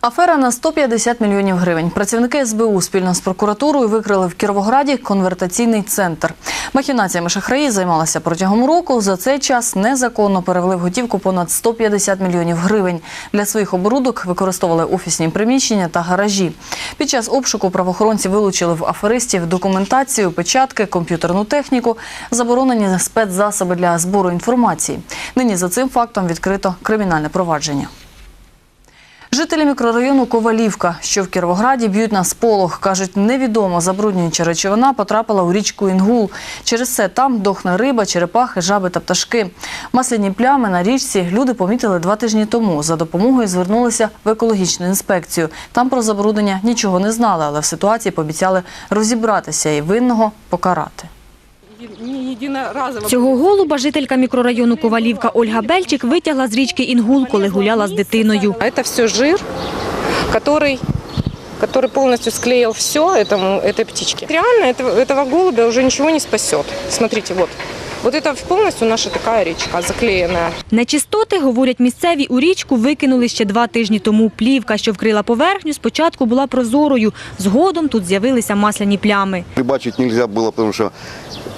Афера на 150 мільйонів гривень. Працівники СБУ спільно з прокуратурою викрили в Кіровограді конвертаційний центр. Махінаціями шахраї займалися протягом року. За цей час незаконно перевели в готівку понад 150 мільйонів гривень. Для своїх оборудок використовували офісні приміщення та гаражі. Під час обшуку правоохоронці вилучили в аферистів документацію, печатки, комп'ютерну техніку, заборонені спецзасоби для збору інформації. Нині за цим фактом відкрито кримінальне провадження. Жителі мікрорайону Ковалівка, що в Кіровограді, б'ють на сполох. Кажуть, невідомо забруднююча речовина потрапила у річку Інгул. Через це там дохне риба, черепахи, жаби та пташки. Масляні плями на річці люди помітили два тижні тому. За допомогою звернулися в екологічну інспекцію. Там про забруднення нічого не знали, але в ситуації пообіцяли розібратися і винного покарати. не единоразово. Цього голуба жителька мікрорайону Ковалівка Ольга Бельчик витягла з річки Інгул, коли гуляла з дитиною. Это все жир, который который полностью склеил все этому, этой птичке. Реально этого, этого голубя уже ничего не спасет. Смотрите, вот. Вот это полностью наша такая речка заклеенная. Нечистоти, говорять місцеві, у річку викинули ще два тижні тому. Плівка, що вкрила поверхню, спочатку була прозорою. Згодом тут з'явилися масляні плями. Рыбачить нельзя было, потому что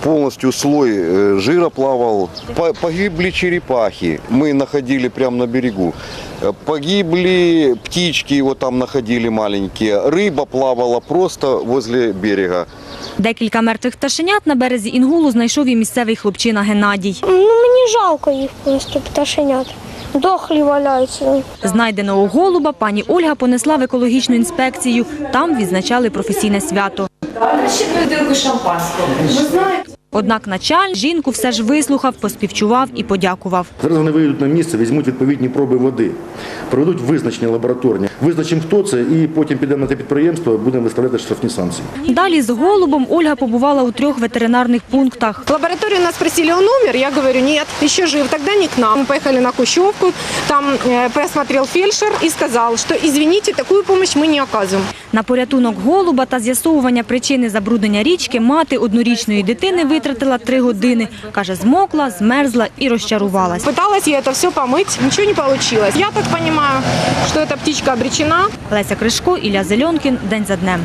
полностью слой э, жира плавал. По- Погибли черепахи, мы находили прямо на берегу. Э, Погибли птички, вот там находили маленькие. Рыба плавала просто возле берега. Декілька мертвих пташенят на березі Інгулу знайшов і місцевий хлопчина Геннадій. Ну, мені жалко їх просто пташенят. Дохлі валяються. Знайденого голуба пані Ольга понесла в екологічну інспекцію. Там відзначали професійне свято. Однак началь жінку все ж вислухав, поспівчував і подякував. Зараз вони вийдуть на місце, візьмуть відповідні проби води, проведуть визначення лабораторні, визначимо, хто це, і потім підемо на те підприємство, будемо виставляти штрафні санкції. Далі з голубом Ольга побувала у трьох ветеринарних пунктах. В лаборатории нас спросили, он умер? Я говорю, нет, еще жив, тогда не к нам. Мы поехали на Кущевку, там э, посмотрел фельдшер и сказал, что извините, такую помощь мы не оказываем. На порятунок голуба та з'ясовування причини забруднення річки мати однорічної дитини витратила три години. Каже, змокла, змерзла і розчарувалась. Пыталась я это все помыть, ничего не получилось. Я так понимаю, эта птичка обречена. Леся Кришко, Ілля Зельонкін. День за днем.